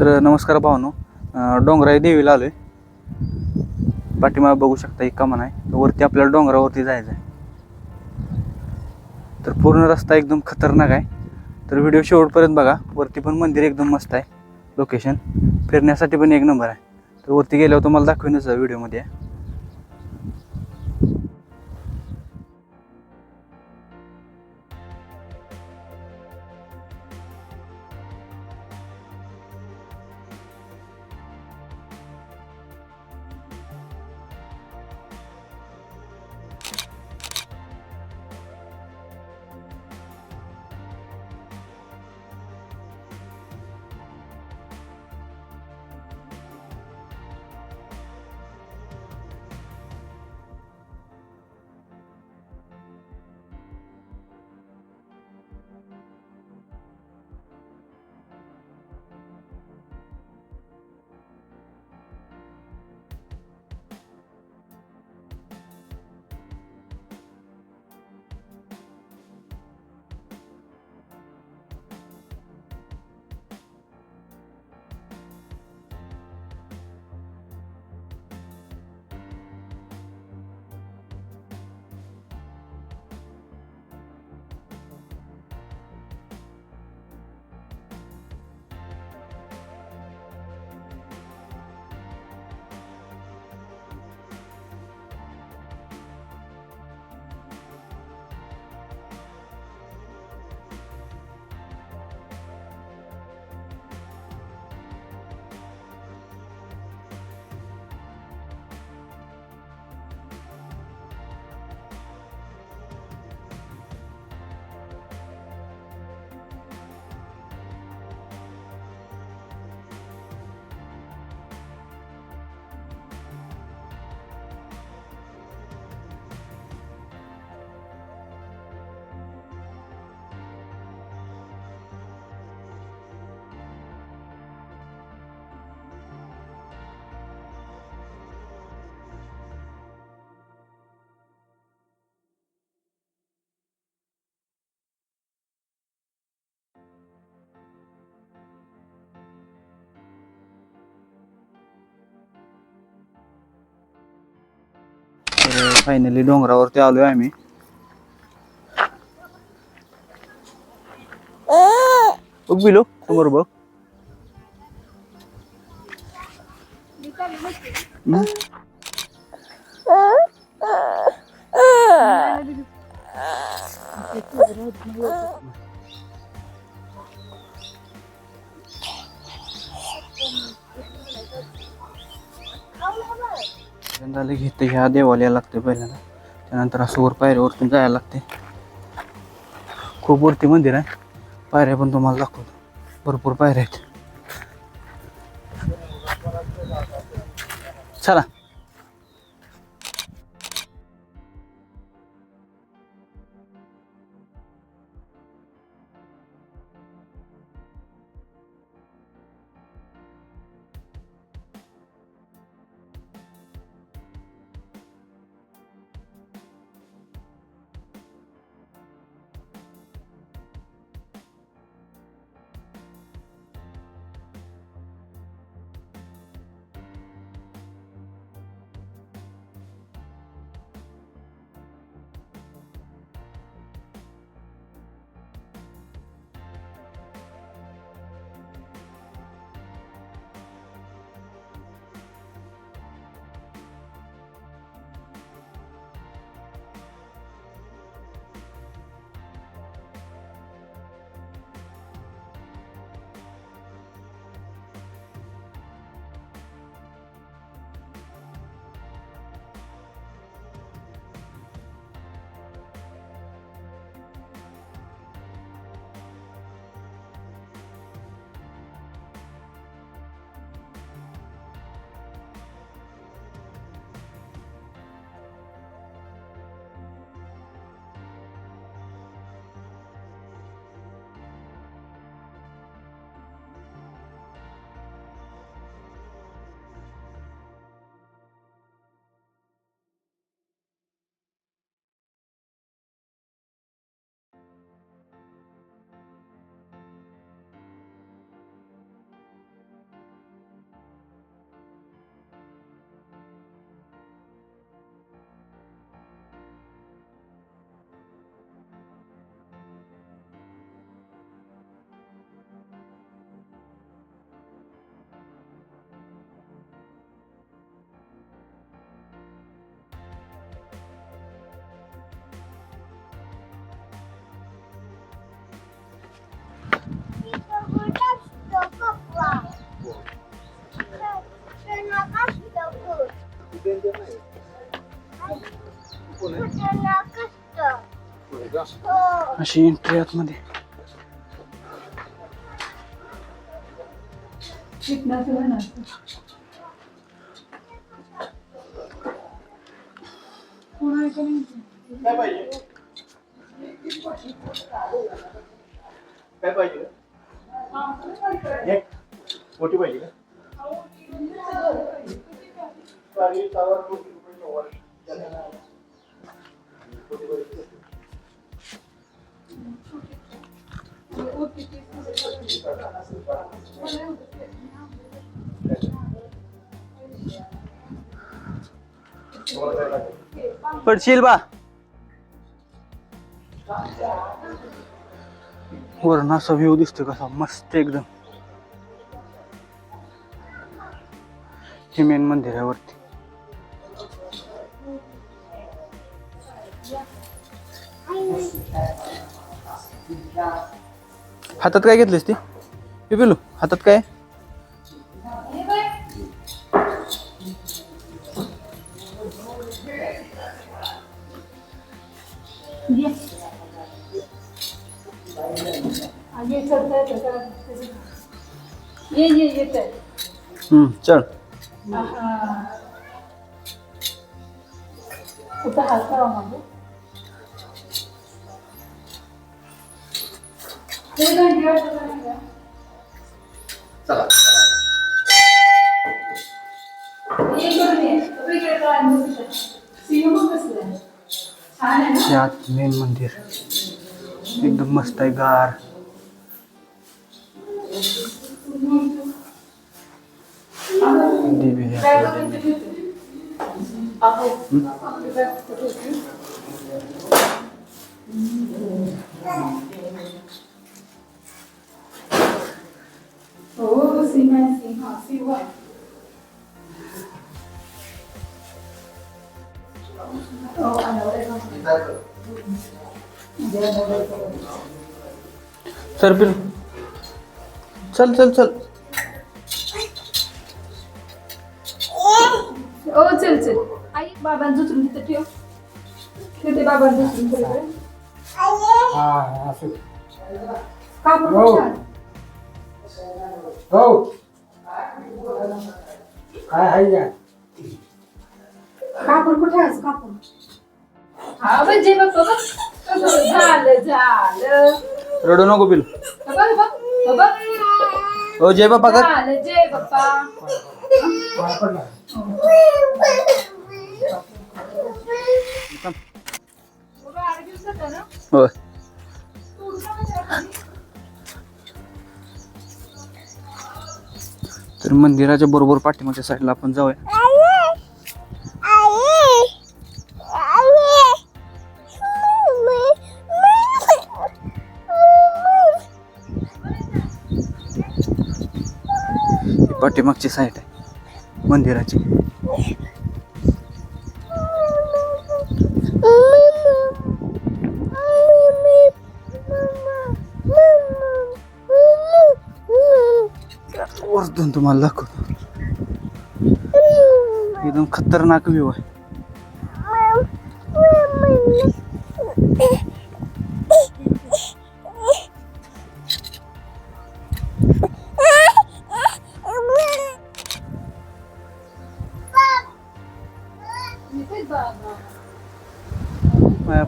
तर नमस्कार भावनो. डोंगराई देवीला आलो आहे पाठीमा बघू शकता एक कमान आहे. वरती आपल्याला डोंगरावरती जायचं आहे तर पूर्ण रस्ता एकदम खतरनाक आहे. तर व्हिडिओ शेवटपर्यंत बघा. वरती पण मंदिर एकदम मस्त आहे. लोकेशन फिरण्यासाठी पण एक नंबर आहे. तर वरती गेल्यावर तुम्हाला दाखवेनच व्हिडिओमध्ये. फायनली डोंगरावरती आलोय आम्ही. बघ बिलो समोर बघ. पहिल्यांदा घेते ह्या देवाला यायला लागते पहिल्यांदा. त्यानंतर असं वर पायऱ्यावरतून जायला लागते. खूप वरती मंदिर आहे. पायऱ्या पण तुम्हाला दाखवतो. भरपूर पायऱ्या आहेत. चला. अशी एंट्री आतमध्ये. काय पाहिजे? एक मोठी पाहिजे का? चालेल, तवा कोटी रुपये पडशील बा वरण असा व्ह्यू दिसतो कसा मस्त एकदम. हे मेन मंदिर आहे वरती. हातात काय घेतलीस ती? हे पिलू हातात काय? चल हम्म, चल. कुठं हात हे आत मेन मंदिर. एकदम मस्त आहे गार. देवी आहे हो सिंह आहे सिंह सिंह हो चल चल चल. चल ओ चल चल. आई बाबांचं उचलून तिथं ठेव. तिथे बाबांचं उचलून ठेव. हो. छान. हो. काय आहे या? कापड कुठे आहे कापड हा म्हणजे बघ बघ कसं झालं झालं. रडू नको पिलू हे बघ हे बघ हे बघ. ओ जय बापा कर. झालं जय बाप्पा. काय पडला तर मंदिराच्या बरोबर पाठीमागच्या साईडला आपण जाऊया. पाठीमागची साईड आहे मंदिराची. वरतून तुम्हाला दाखवतो. एकदम खतरनाक व्ह्यू आहे.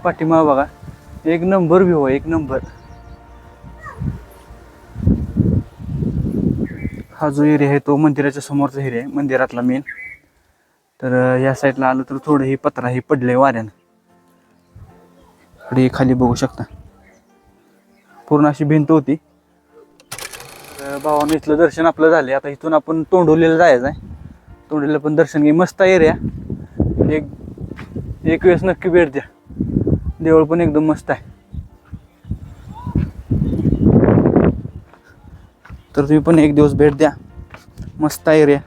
पाठीमा माझ्या बघा एक नंबर व्ह्यू आहे एक नंबर हा जो एरिया आहे तो मंदिराच्या समोरचा एरिया आहे मंदिरातला मेन तर या साईडला आलं तर थोडं हे पत्रा हे पडले वाऱ्यानं. इकडे खाली बघू शकता. पूर्ण अशी भिंत होती. तर भावानं इथलं दर्शन आपलं झाले आता इथून आपण तोंडोलीला जायचं आहे. तोंडोलीला पण दर्शन घे मस्त एरिया एक एक वेळेस नक्की भेट द्या. देवळ पण एकदम मस्त आहे. तर तुम्ही पण एक दिवस भेट द्या. मस्त एरिया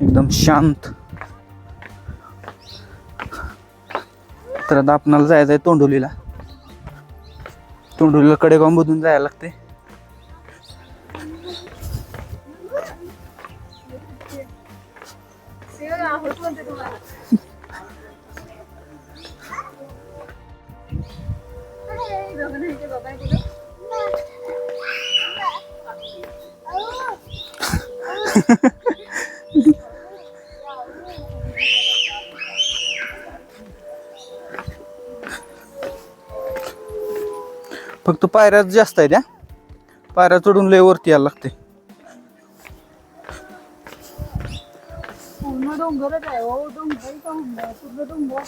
एकदम शांत. तर आता आपणाला जायचं आहे तोंडोलीला तोंडोलीला कडेगावमधून जायला लागते फक्त पायऱ्याच जास्त आहेत त्या पायऱ्या चढून लय वरती यायला लागते. पूर्ण डोंगरच आहे हो. डोंगर पूर्ण डोंगर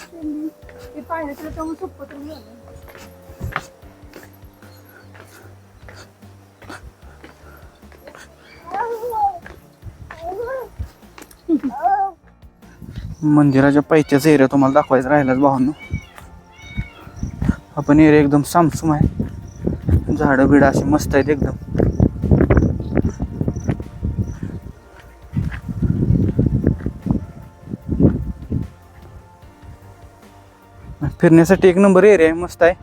मंदिराच्या पायथ्याचा एरिया तुम्हाला दाखवायचा राहिलाच भावांनो. आपण एरिया एकदम सामसूम आहे. झाडं बिडं अशी मस्त आहेत एकदम. फिरण्यासाठी एक नंबर एरिया आहे मस्त आहे.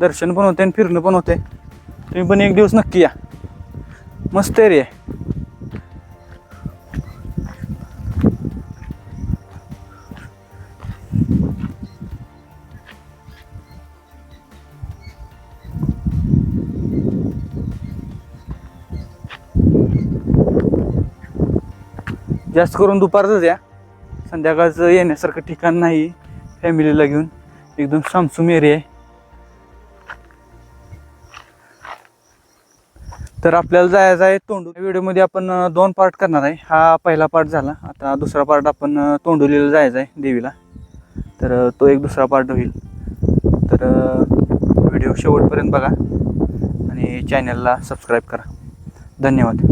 दर्शन पण होते आणि फिरणं पण होते. तुम्ही पण एक दिवस नक्की या. मस्त एरिया आहे. जास्त करून दुपारचं द्या संध्याकाळचं येण्यासारखं ठिकाण नाही फॅमिलीला घेऊन. एकदम सामसूम एरिया आहे. तर आपल्याला जायचं आहे तोंडू व्हिडिओमध्ये आपण दोन पार्ट करणार आहे. हा पहिला पार्ट झाला. आता दुसरा पार्ट आपण तोंडुलीला जायचं आहे देवीला. तर तो एक दुसरा पार्ट होईल. तर व्हिडिओ शेवटपर्यंत बघा. आणि चॅनलला सबस्क्राईब करा. धन्यवाद.